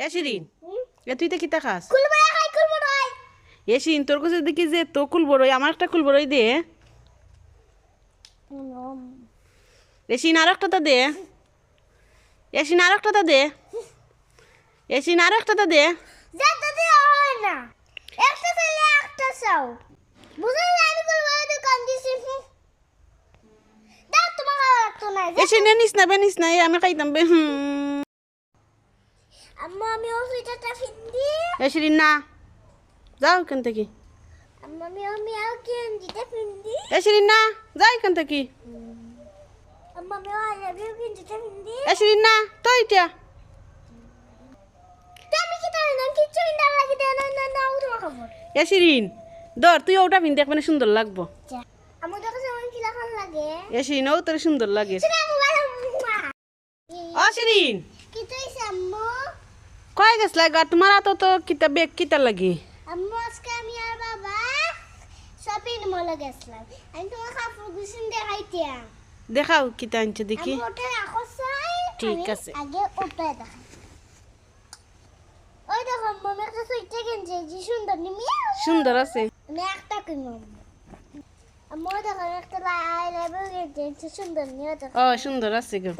এ শিরিন এ তুই তো কিতা খাস? কুলবড়া খাই কুলবড়াই এ শিরিন তোর কাছে দেখি যে তো কুল বড়ই আমার একটা কুল বড়ই দে। এ শিন আর একটা দে। এ শিন আর একটা দে। এ শিন আর একটা দে। না। একটা ছেলে একটা চাও। বুঝলেন না আমি কুলবড়া দোকান দিছি। দাও তোমার খাওয়া লাগতো না এ শিন নিস না বে নিস না আমি খাইতাম বে হুম। আম্মা আমি ও সুইটারটা ফিন্দি না। যাও এখান থেকে। আম্মা আমি মিয়াও গেঞ্জিটা ফিন্দি না। যাও এখান থেকে। আম্মা আমি গেঞ্জিটা ফিন্দি না। তো এটা। আমি কি তাই না কিচ্ছু ইন্দার লাগি দেয়? না না না ও খবর এ শিরিন ধর তুই ওটা পিনতে মানে সুন্দর লাগবো। এ ও তোর সুন্দর লাগে। শিরিন। কি আম্মু? কয় গেছলা গা তোমার তো তো কিতা বেগ কিতা লাগে? আম্মু আজকে আমি আর বাবা শপিং মলে গেছিলাম। আমি তোমার কাপড় গুছিন দেখাও কিতা আনছে দেখি। ওটা রাখো ঠিক আছে। আগে ওটাই দেখাই ওই দেখো মামা একটা কিনছে যে সুন্দর নিমি সুন্দর আছে। আমি একটা কিনবো আম্মু দেখো একটা আই লাভ ইউ কিনছে সুন্দর নিয়ে ও সুন্দর আছে গো।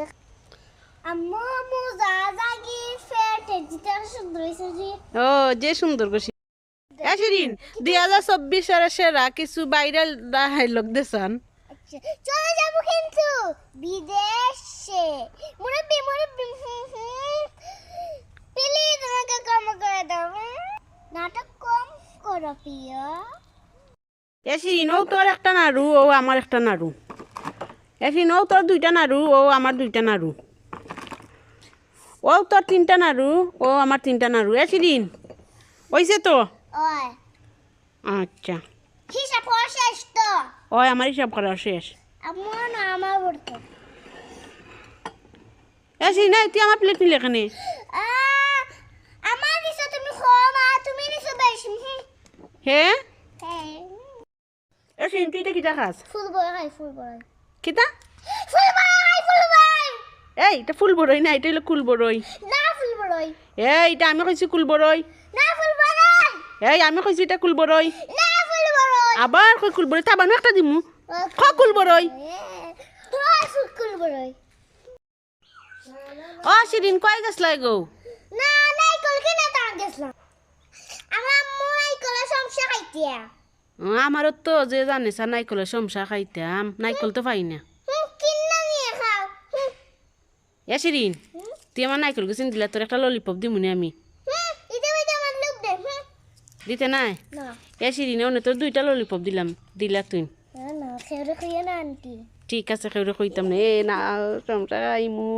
আম্মু মোজা জাগি ও যে সুন্দর গছি এ দুই হাজার চব্বিশ সালে সেরা কিছু ডাইলগ দেসান আচ্ছা চলে যাব কিন্তু বিদেশে। মুরব্বি মুরব্বি প্লিজ আমাকে কম করে দাও। নাটক কম করো প্রিয়। ও তোর একটা নাড়ু ও আমার একটা নাড়ু ও তোর দুইটা নাড়ু ও আমার দুইটা নাড়ু ও তোর তিনটা নাড়ু ও আমার তিনটা নাড়ু। এ শিরিন ওইছে তো? আচ্ছা। হিসাব করা শেষ তো? ওই আমার হিসাব করা শেষ। আমার এ তুই আমার প্লেট নিলে এখানে। আহ, আমার নিছো তুমি তুমি নিছো বেশি হ্যাঁ। এ শিরিন তুই এটা কিটা খাস? ফুল বড় খাই ফুল বড় কিতা ফুল বড় খাই ফুল বড় এই এটা ফুল বড়ই না এটা হলো কুল বড়ই না ফুল বড়ই এই এটা আমি কইছি কুল বড়ই না ফুল বড়ই এই আমি কইছি এটা কুল বড়ই না ফুল বড়ই আবার কই কুল বড়ই তাবানো একটা দিমু। খ কুল বড়ই হয় ফুল বড়ই ও শিরিন কয় গেছলাই গো? না নাই কল কিনে তার গেছলাম আমার আম্মু নাই কলা সমস্যা খাইতিয়া। আমারও তো যে জানিস নাইকলের সমসা খাইতাম। নাইকল তো পাই না হুম কিন্না নিয়ে খাও হুম এ শিরিন তুই আমার নাইকেল গেছিন দিলে তোর একটা ললিপপ দিমুনি আমি দিতে নাই না এ শিরিন ওনে তোর দুইটা ললিপপ দিলাম দিলা তুই ঠিক আছে খেউরে কইতাম না এ না সমসা খাইমু